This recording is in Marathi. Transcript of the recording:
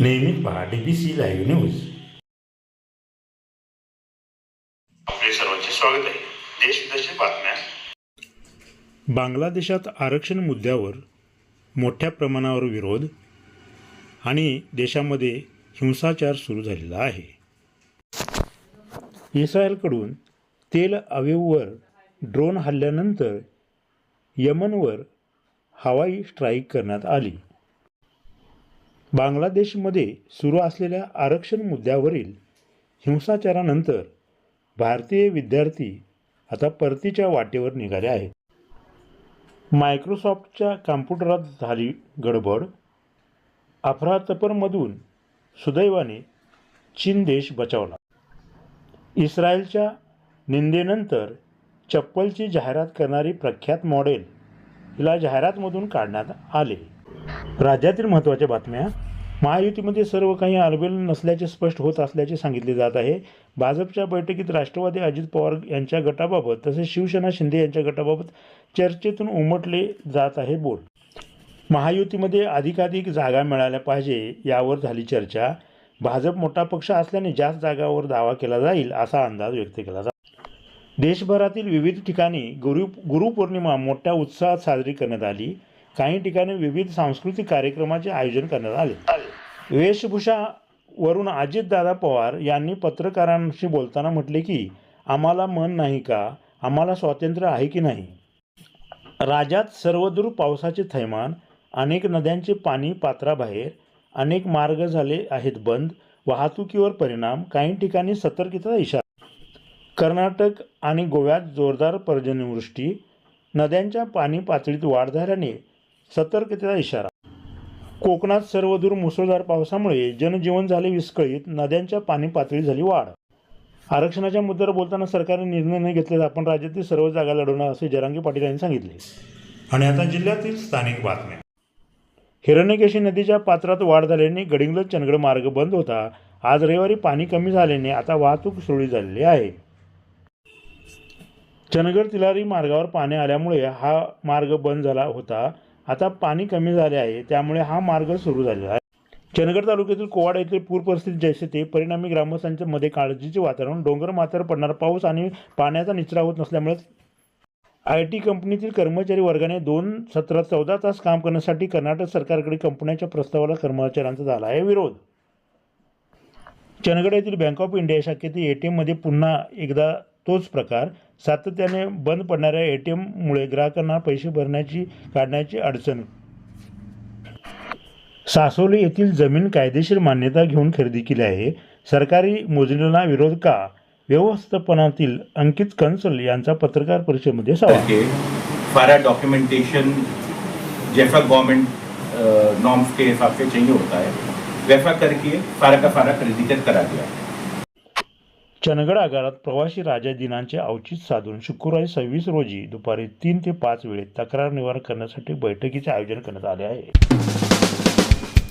नियमित पहा D B C live news आपले सर्वांचे स्वागत आहे. देश बातम्या. बांगलादेशात आरक्षण मुद्द्यावर मोठ्या प्रमाणावर विरोध आणि देशामध्ये हिंसाचार सुरू झालेला आहे. इस्रायलकडून तेल अवेववर ड्रोन हल्ल्यानंतर यमनवर हवाई स्ट्राईक करण्यात आली. बांगलादेशमध्ये सुरू असलेल्या आरक्षण मुद्द्यावरील हिंसाचारानंतर भारतीय विद्यार्थी आता परतीच्या वाटेवर निघाले आहेत. मायक्रोसॉफ्टच्या कॉम्प्युटरात झाली गडबड. अफरातफरमधून सुदैवाने चीन देश बचावला. इस्रायलच्या निंदेनंतर चप्पलची जाहिरात करणारी प्रख्यात मॉडेल हिला जाहिरातमधून काढण्यात आले. राज्यातील महत्त्वाच्या बातम्या महायुतीमध्ये सर्व काही आलबेल नसल्याचे स्पष्ट होत असल्याचे सांगितले जात आहे. भाजपच्या बैठकीत राष्ट्रवादी अजित पवार यांच्या गटाबाबत तसेच शिवसेना शिंदे यांच्या गटाबाबत चर्चेतून उमटले जात आहे बोल. महायुतीमध्ये अधिकाधिक जागा मिळाल्या पाहिजे यावर झाली चर्चा. भाजप मोठा पक्ष असल्याने जास्त जागावर दावा केला जाईल असा अंदाज व्यक्त केला जातो देशभरातील विविध ठिकाणी गुरु गुरुपौर्णिमा मोठ्या उत्साहात साजरी करण्यात आली. काही ठिकाणी विविध सांस्कृतिक कार्यक्रमाचे आयोजन करण्यात आले. वेशभूषावरून अजितदादा पवार यांनी पत्रकारांशी बोलताना म्हटले की आम्हाला मन नाही का? आम्हाला स्वातंत्र्य आहे की नाही? राज्यात सर्वदूर पावसाचे थैमान अनेक नद्यांचे पाणी पात्राबाहेर अनेक मार्ग झाले आहेत बंद वाहतुकीवर परिणाम काही ठिकाणी सतर्कतेचा इशारा. कर्नाटक आणि गोव्यात जोरदार पर्जन्यवृष्टी नद्यांच्या पाणी पातळीत वाढ झाल्याने सतर्कतेचा इशारा. कोकणात सर्वदूर मुसळधार पावसामुळे जनजीवन झाले विस्कळीत नद्यांच्या पाणी पातळी झाली वाढ. आरक्षणाच्या मुद्द्यावर बोलताना सरकारने निर्णय न घेतल्यास आपण राज्यातील सर्व जागा लढवणार असे जरांगे पाटील यांनी सांगितले. आणि आता जिल्ह्यातील स्थानिक बातम्या. हिरण्यकेशी नदीच्या पात्रात वाढ झाल्याने गडिंग्लज चंदगड मार्ग बंद होता. आज रविवारी पाणी कमी झाल्याने आता वाहतूक सुरळीत झालेली आहे. चंदगड तिलारी मार्गावर पाणी आल्यामुळे हा मार्ग बंद झाला होता. आता पाणी कमी झाले आहे त्यामुळे हा मार्ग सुरू झालेला आहे. चंदगड तालुक्यातील कोवाड येथील पूर परिस्थिती जैसे ते परिणामी ग्रामस्थांच्या मध्ये काळजीचे वातावरण डोंगर माथ्यावर पडणारा पाऊस आणि पाण्याचा निचरा होत नसल्यामुळे आय टी कंपनीतील कर्मचारी वर्गाने दोन सत्रात चौदा तास काम करण्यासाठी कर्नाटक सरकारकडे कंपन्याच्या प्रस्तावाला कर्मचाऱ्यांचा झाला आहे विरोध. चंदगड येथील बँक ऑफ इंडिया शाखेतील ए टी एममध्ये पुन्हा एकदा तोच प्रकार सातत्याने बंद पडणाऱ्या ए टी एममुळे ग्राहकांना पैसे भरण्याची काढण्याची अडचण. सासोली येथील जमीन कायदेशीर मान्यता घेऊन खरेदी केली आहे. सरकारी मोजणीला विरोध का? व्यवस्थापनातील अंकित कंसल यांचा पत्रकार परिषदेमध्ये सवाल. करके सारा डॉक्यूमेंटेशन जैसा गवर्नमेंट नॉर्म्स के हिसाब से चाहिए होता है वैसा करके सारा का सारा खरीदी कर करा दिया. चंदगड आगारात प्रवासी राजा दिनांचे औचित साधून शुक्रवारी सव्वीस रोजी दुपारी तीन ते पाच वेळेत तक्रार निवारण करण्यासाठी बैठकीचे आयोजन करण्यात आले आहे.